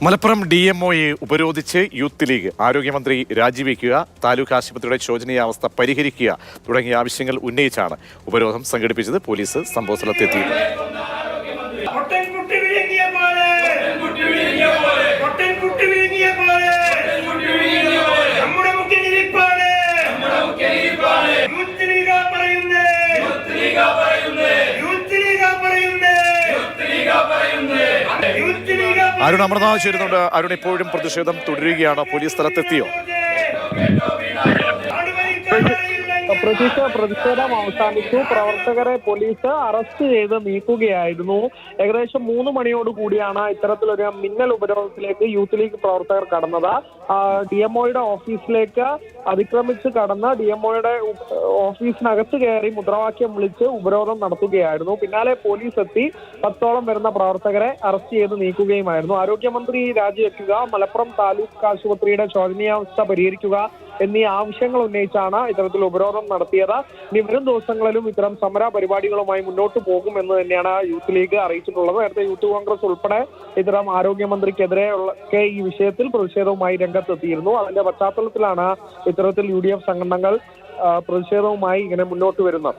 Malappuram D M ഒയെ ഉപരോധിച്ച് youth league ആരോഗ്യമന്ത്രി രാജിവെക്കുക താലൂക്ക് ആശുപത്രിയുടെ ശോചനീയാവസ്ഥ പരിഹരിക്കുക തുടങ്ങിയ ആവശ്യങ്ങൾ ഉന്നയിച്ചാണ് ഉപരോധം സംഘടിപ്പിച്ചത് പോലീസ് സംഭവസ്ഥലത്തെത്തി അരുൺ അമർനാഥ് ചേരുന്നുണ്ട്. അരുൺ ഇപ്പോഴും പ്രതിഷേധം തുടരുകയാണ്. പോലീസ് സ്ഥലത്തെത്തിയോ? പ്രതീക്ഷ പ്രതിഷേധം അവസാനിച്ചു. പ്രവർത്തകരെ പോലീസ് അറസ്റ്റ് ചെയ്ത് നീക്കുകയായിരുന്നു. ഏകദേശം മൂന്ന് മണിയോട് കൂടിയാണ് ഇത്തരത്തിലൊരു മിന്നൽ ഉപരോധത്തിലേക്ക് യൂത്ത് ലീഗ് പ്രവർത്തകർ കടന്നത്. ഡി എം ഒയുടെ ഓഫീസിലേക്ക് അതിക്രമിച്ച് കടന്ന് ഡി എം ഒയുടെ ഓഫീസിനകത്ത് കയറി മുദ്രാവാക്യം വിളിച്ച് ഉപരോധം നടത്തുകയായിരുന്നു. പിന്നാലെ പോലീസ് എത്തി. പത്തോളം വരുന്ന പ്രവർത്തകരെ അറസ്റ്റ് ചെയ്ത് നീക്കുകയുമായിരുന്നു. ആരോഗ്യമന്ത്രി രാജിവെക്കുക മലപ്പുറം താലൂക്ക് ആശുപത്രിയുടെ ശോചനീയാവസ്ഥ പരിഹരിക്കുക എന്നീ ആവശ്യങ്ങൾ ഉന്നയിച്ചാണ് ഇത്തരത്തിൽ ഉപരോധം നടത്തിയത്. ഇനി വരും ദിവസങ്ങളിലും ഇത്തരം സമര പരിപാടികളുമായി മുന്നോട്ട് പോകുമെന്ന് തന്നെയാണ് യൂത്ത് ലീഗ് അറിയിച്ചിട്ടുള്ളത്. നേരത്തെ യൂത്ത് കോൺഗ്രസ് ഉൾപ്പെടെ ഇത്തരം ആരോഗ്യമന്ത്രിക്കെതിരെയുള്ള ഒക്കെ ഈ വിഷയത്തിൽ പ്രതിഷേധവുമായി രംഗത്തെത്തിയിരുന്നു. അതിന്റെ പശ്ചാത്തലത്തിലാണ് ഇത്തരത്തിൽ യു ഡി എഫ് സംഘടനകൾ പ്രതിഷേധവുമായി ഇങ്ങനെ മുന്നോട്ട് വരുന്നത്.